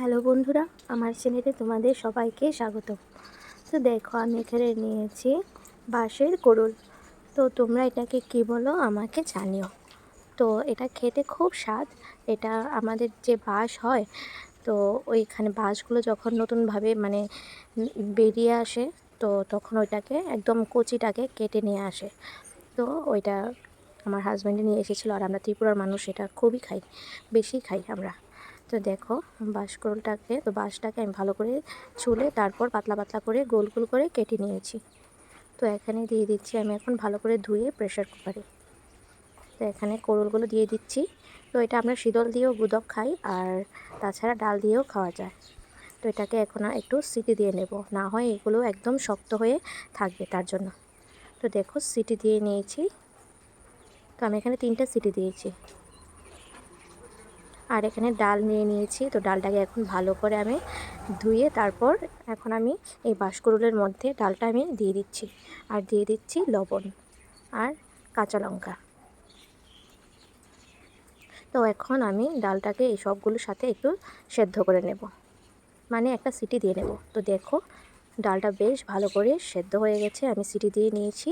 Hello বন্ধুরা, আমার চ্যানেলে তোমাদের সবাইকে স্বাগত। তো দেখো, আমি এখানে নিয়েছি বাঁশের কোরল তো তোমরা এটাকে কী বলো, আমাকে জানিও। তো এটা খেতে খুব স্বাদ। এটা আমাদের যে বাঁশ হয়, তো ওইখানে বাঁশগুলো যখন নতুনভাবে মানে বেরিয়ে আসে, তো তখন ওইটাকে একদম কচিটাকে কেটে নিয়ে আসে। তো ওইটা আমার হাজব্যান্ডে নিয়ে এসেছিল, আর আমরা ত্রিপুরার মানুষ, এটা খুবই খাই, বেশি খাই আমরা। তো দেখো বাঁশকরলটাকে তো বাঁশটাকে আমি ভালো করে ছুলে তারপর পাতলা পাতলা করে গোল গোল করে কেটে নিয়েছি। তো এখানে দিয়ে দিচ্ছি আমি এখন ভালো করে ধুয়ে প্রেশার কুকারে তো এখানে করলগুলো দিয়ে দিচ্ছি। তো এটা আমরা শীতল দিয়েও গুদক খাই আর তাছাড়া ডাল দিয়েও খাওয়া যায়। তো এটাকে এখন একটু সিটি দিয়ে নেব। না হয় এগুলো একদম শক্ত হয়ে থাকবে তার জন্য। তো দেখো, সিটি দিয়ে নিয়েছি। তো আমি এখানে তিনটা সিটি দিয়েছি। আর এখানে ডাল নিয়ে নিয়েছি। তো ডালটাকে এখন ভালো করে আমি ধুয়ে তারপর এখন আমি এই বাঁশকুড়ুলের মধ্যে ডালটা আমি দিয়ে দিচ্ছি। আর দিয়ে দিচ্ছি লবণ আর কাঁচা লঙ্কা। তো এখন আমি ডালটাকে এই সবগুলোর সাথে একটু সেদ্ধ করে নেব। মানে একটা সিটি দিয়ে নেব। তো দেখো, ডালটা বেশ ভালো করে সেদ্ধ হয়ে গেছে। আমি সিটি দিয়ে নিয়েছি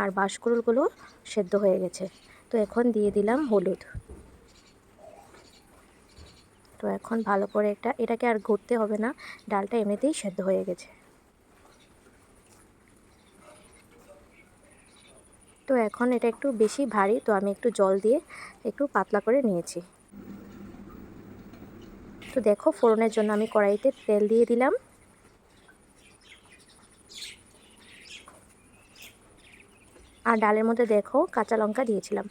আর বাঁশকুড়ুলগুলো সেদ্ধ হয়ে গেছে। তো এখন দিয়ে দিলাম হলুদ। তো এখন ভালো করে এটা এটাকে আর ঘুরতে হবে না, ডালটা এমনিতেই সেদ্ধ হয়ে গেছে। তো এখন এটা একটু বেশি ভারী, তো আমি একটু জল দিয়ে একটু পাতলা করে নিয়েছি। তো দেখো, ফোড়নের জন্য আমি কড়াইতে তেল দিয়ে দিলাম। আর ডালের মধ্যে দেখো, কাঁচা লঙ্কা দিয়েছিলাম।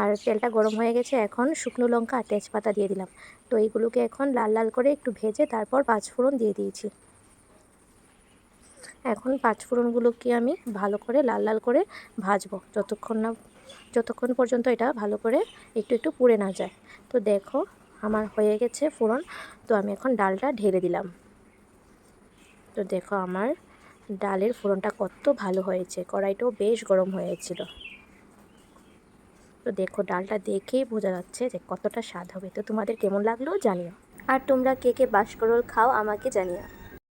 আর তেলটা গরম হয়ে গেছে, এখন শুকনো লঙ্কা আর তেজপাতা দিয়ে দিলাম। তো এইগুলোকে এখন লাল লাল করে একটু ভেজে তারপর পাঁচফোড়ন দিয়ে দিয়েছি। এখন পাঁচফোড়নগুলোকে আমি ভালো করে লাল লাল করে ভাজবো। যতক্ষণ না, যতক্ষণ পর্যন্ত এটা ভালো করে একটু একটু পুড়ে না যায়। তো দেখো আমার হয়ে গেছে ফোড়ন। তো আমি এখন ডালটা ঢেলে দিলাম। তো দেখো আমার ডালের ফোড়নটা কত ভালো হয়েছে। কড়াইটাও বেশ গরম হয়েছিল। তো দেখো, ডালটা দেখেই বোঝা যাচ্ছে যে কতটা স্বাদ হবে। তো তোমাদের কেমন লাগল জানিও। আর তোমরা কে কে বাসকরল খাও আমাকে জানিও।